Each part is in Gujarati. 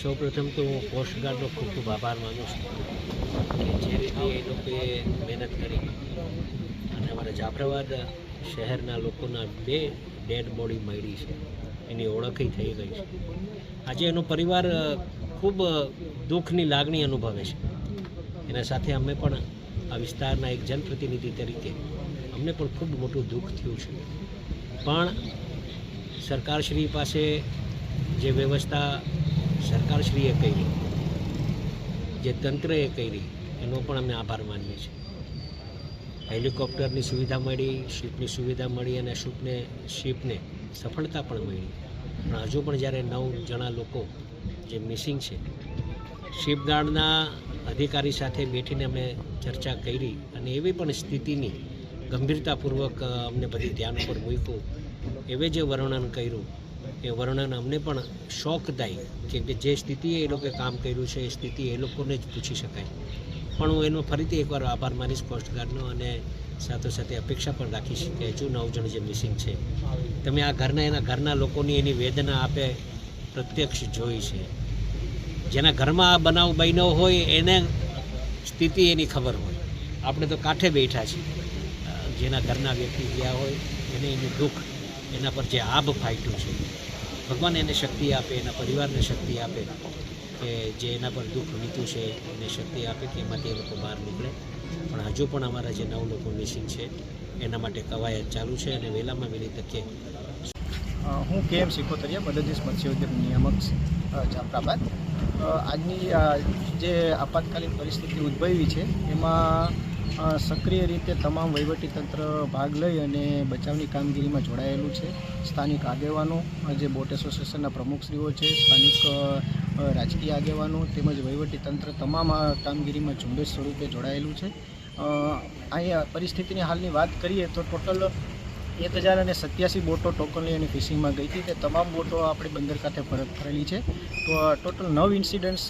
સૌપ્રથમ તો હું કોસ્ટગાર્ડનો ખૂબ ખૂબ આભાર માનું છું કે જે રીતે એ લોકોએ મહેનત કરી. અને અમારા જાફરાબાદ શહેરના લોકોના બે ડેડ બોડી મળી છે. એની ઓળખી થઈ ગઈ છે. આજે એનો પરિવાર ખૂબ દુઃખની લાગણી અનુભવે છે. એના સાથે અમે પણ આ વિસ્તારના એક જનપ્રતિનિધિ તરીકે અમને પણ ખૂબ મોટું દુઃખ થયું છે. પણ સરકારશ્રી પાસે જે વ્યવસ્થા સરકારશ્રીએ કરી, જે તંત્રએ કરી, એનો પણ અમે આભાર માનીએ છીએ. હેલિકોપ્ટરની સુવિધા મળી, શિપની સુવિધા મળી અને શિપને શિપને સફળતા પણ મળી. પણ હજુ પણ જ્યારે નવ જણા લોકો જે મિસિંગ છે શિપગાર્ડના અધિકારી સાથે બેઠીને અમે ચર્ચા કરી અને એવી પણ સ્થિતિની ગંભીરતાપૂર્વક અમને બધી ધ્યાન ઉપર મૂક્યું. એવે જે વર્ણન કર્યું. એ વર્ણન અમને પણ શોખદાયી કેમ કે જે સ્થિતિએ એ લોકોએ કામ કર્યું છે, એ સ્થિતિ એ લોકોને જ પૂછી શકાય. પણ હું એનો ફરીથી એકવાર આભાર માનીશ કોસ્ટગાર્ડનો અને સાથોસાથે અપેક્ષા પણ રાખીશ કે હજુ નવ જણ જે મિસિંગ છે, તમે આ ઘરના, એના ઘરના લોકોની એની વેદના આપે પ્રત્યક્ષ જોઈ છે. જેના ઘરમાં આ બનાવ બન્યો હોય, એને સ્થિતિ એની ખબર હોય. આપણે તો કાંઠે બેઠા છીએ. જેના ઘરના વ્યક્તિ ગયા હોય, એને એનું દુઃખ, એના પર જે આભ ફાટ્યું છે ભગવાન એને શક્તિ આપે, એના પરિવારને શક્તિ આપે, કે જે એના પર દુઃખ વીતું છે, એને શક્તિ આપે કે એમાંથી એ લોકો બહાર નીકળે. પણ હજુ પણ અમારા જે નવ લોકો મિસિંગ છે, એના માટે કવાયત ચાલુ છે અને વહેલામાં વહેલી તકે. હું કે એમ સિકોતરિયા મદદનીશ મત્સ્યોદ્યોગ નિયામક જાફરાબાદ. આજની જે આપાતકાલીન પરિસ્થિતિ ઉદ્ભવી છે, એમાં સક્રિય રીતે તમામ વહીવટીતંત્ર ભાગ લઈ અને બચાવની કામગીરીમાં જોડાયેલું છે. સ્થાનિક આગેવાનો જે બોટ એસોસિએશનના પ્રમુખશ્રીઓ છે, સ્થાનિક રાજકીય આગેવાનો તેમજ વહીવટીતંત્ર તમામ કામગીરીમાં ઝુંબેશ સ્વરૂપે જોડાયેલું છે. અહીંયા પરિસ્થિતિની હાલની વાત કરીએ તો ટોટલ એક હજાર અને સત્યાસી બોટો ટોકન લઈ અને ફિશિંગમાં ગઈ હતી. તે તમામ બોટો આપણે બંદર ખાતે ફરેલી છે. તો ટોટલ નવ ઇન્સિડન્ટ્સ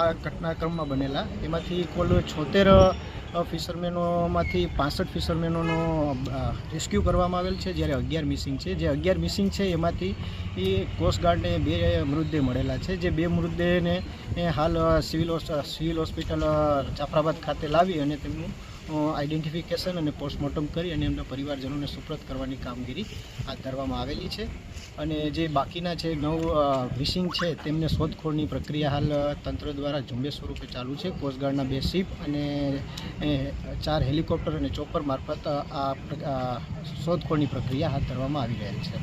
આ ઘટનાક્રમમાં બનેલા. એમાંથી કુલ છોતેર ફિશરમેનોમાંથી પાસઠ ફિશરમેનોનો રેસ્ક્યુ કરવામાં આવેલ છે, જ્યારે અગિયાર મિસિંગ છે. જે અગિયાર મિસિંગ છે, એમાંથી એ કોસ્ટગાર્ડને બે મૃતદેહ મળેલા છે. જે બે મૃતદેહને હાલ સિવિલ સિવિલ હોસ્પિટલ જાફરાબાદ ખાતે લાવી અને તેમનું આઈડેન્ટિફિકેશન અને પોસ્ટમોર્ટમ કરી અને એમના પરિવારજનોને સુપ્રત કરવાની કામગીરી હાથ ધરવામાં આવેલી છે. અને જે બાકીના છે નવ વિશિંગ છે તેમને શોધખોળની પ્રક્રિયા હાલ તંત્ર દ્વારા ઝુંબેશ સ્વરૂપે ચાલુ છે. કોસ્ટગાર્ડના બે શિપ અને ચાર હેલિકોપ્ટર અને ચોપર મારફત આ શોધખોળની પ્રક્રિયા હાથ ધરવામાં આવી રહેલ છે.